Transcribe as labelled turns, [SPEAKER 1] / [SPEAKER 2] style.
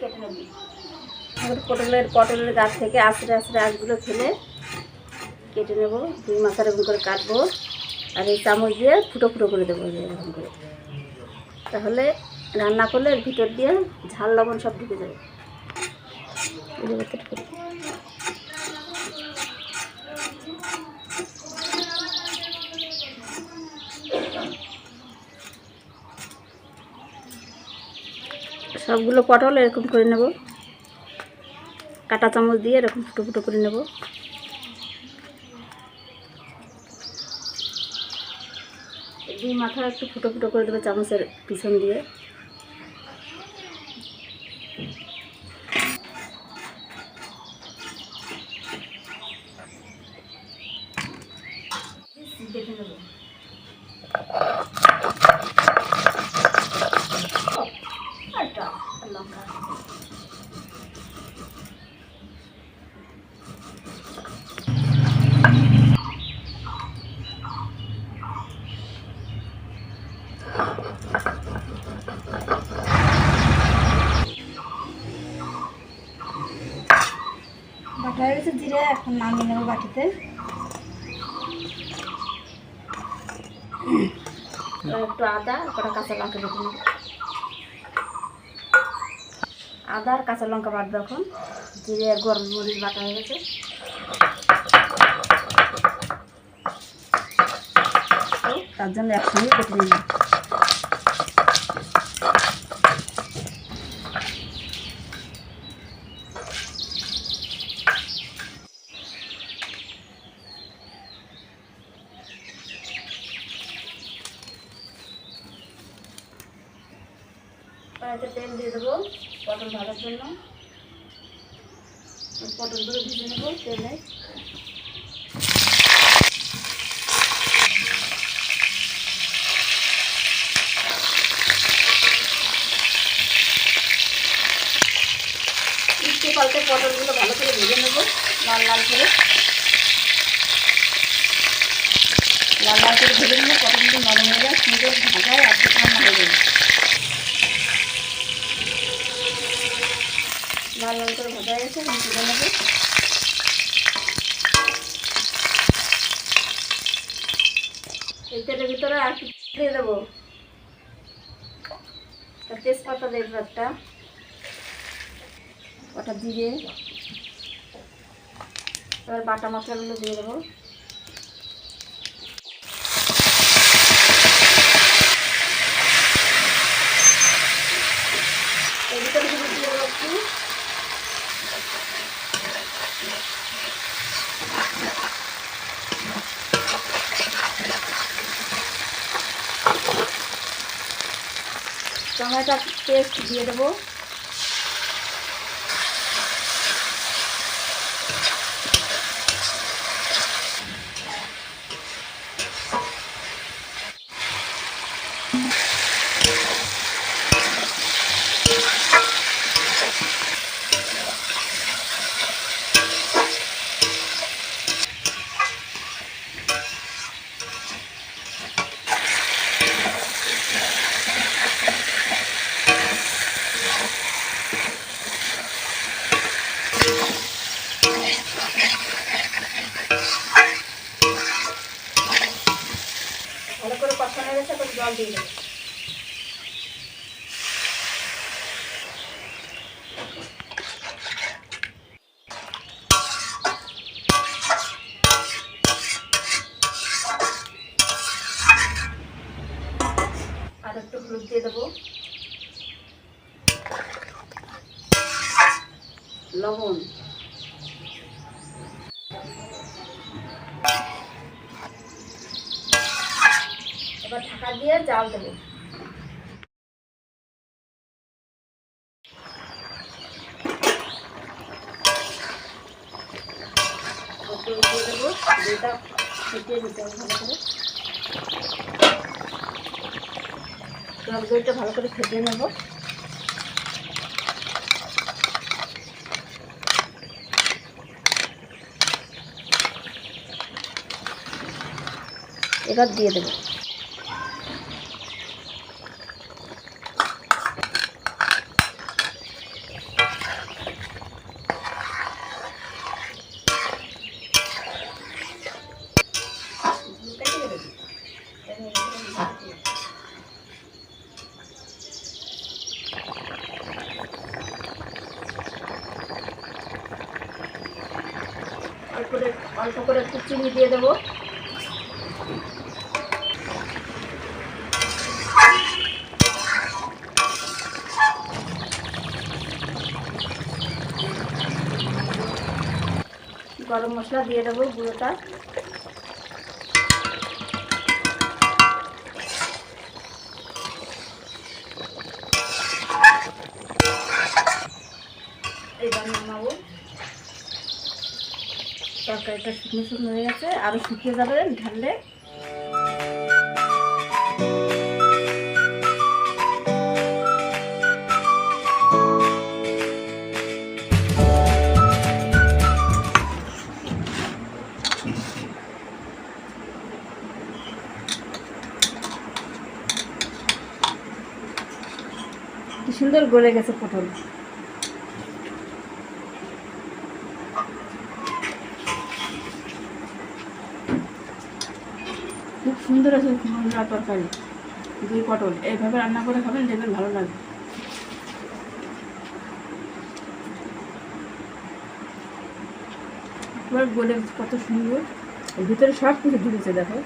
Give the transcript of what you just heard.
[SPEAKER 1] কেটে নেব। পটলের পটলের গাছ থেকে আস্তে আস্তে আঁচগুলো ফেলে কেটে নেব, দুই মাথার এরকম করে কাটবো, আর এই চামচ দিয়ে ফুটো ফুটো করে দেবো এরকম করে। তাহলে রান্না করলে ভিতর দিয়ে ঝাল লবণ সব ঢুকে যাবে এই যে ভেতর করে। সবগুলো পটল এরকম করে নেব। কাটা চামচ দিয়ে এরকম ফুটো ফুটো করে নেব। দুই মাথা একটু ফুটো ফুটো করে দেবো চামচের পিছন দিয়ে। দেখে নেব আটা লঙ্কা বাটা হয়ে গেছে জিরে, এখন নামিয়ে নেব বাটিতে। একটু আদা আর কটা কাঁচা লঙ্কা বেটে নেব। আদা আর কাঁচা লঙ্কা বাটবো এখন। জিরে গরম মরিচ বাটা হয়ে গেছে। তার জন্য একসঙ্গে কেটে নিলাম কড়াইতে তেল দিয়ে দেবো পটল ভাজার জন্য। পটলগুলো ভেজে নেব তেলে। পাল্টে পটলগুলো ভালো করে ভেজে নেব, লাল লাল করে। লাল লাল করে ভেজে নেব পটলগুলো নরম হয়ে যায়, সুন্দর হয়ে এই তেলের ভিতরে আর কি দিয়ে দেবো? তেজপাতা দেব একটা ওটা দিয়ে এবার বাটা মশলাগুলো দিয়ে দেবো এর ভিতরে শুধু দিয়ে দেবো একটু টমেটো পেস্ট দিয়ে দেবো ভালো করে কষানো হয়ে গেছে এখন জল দিয়ে দেবো। আর একটু দেবো। লবণ। এবার ঢাকা দিয়ে জাল দেবো। দিতে হবে ভালো করে। টক দইটা ভালো করে নেব। এবার দিয়ে দেবো। করে অল্প করে একটু চিনি দিয়ে দেবো। গরম মশলা দিয়ে দেবো গুঁড়োটা। এবার নামাবো। তরকারিটা শুকনো শুকনো হয়ে গেছে আরও শুকিয়ে যাবে ঢাললে। কি সুন্দর গলে গেছে পটল। আছে কুমড়া তরকারি, দুই পটল। এইভাবে রান্না করে খাবেন, দেখবেন ভালো লাগবে বলে কত সুন্দর। ভিতরে সব কিছু ঢুকেছে, দেখো।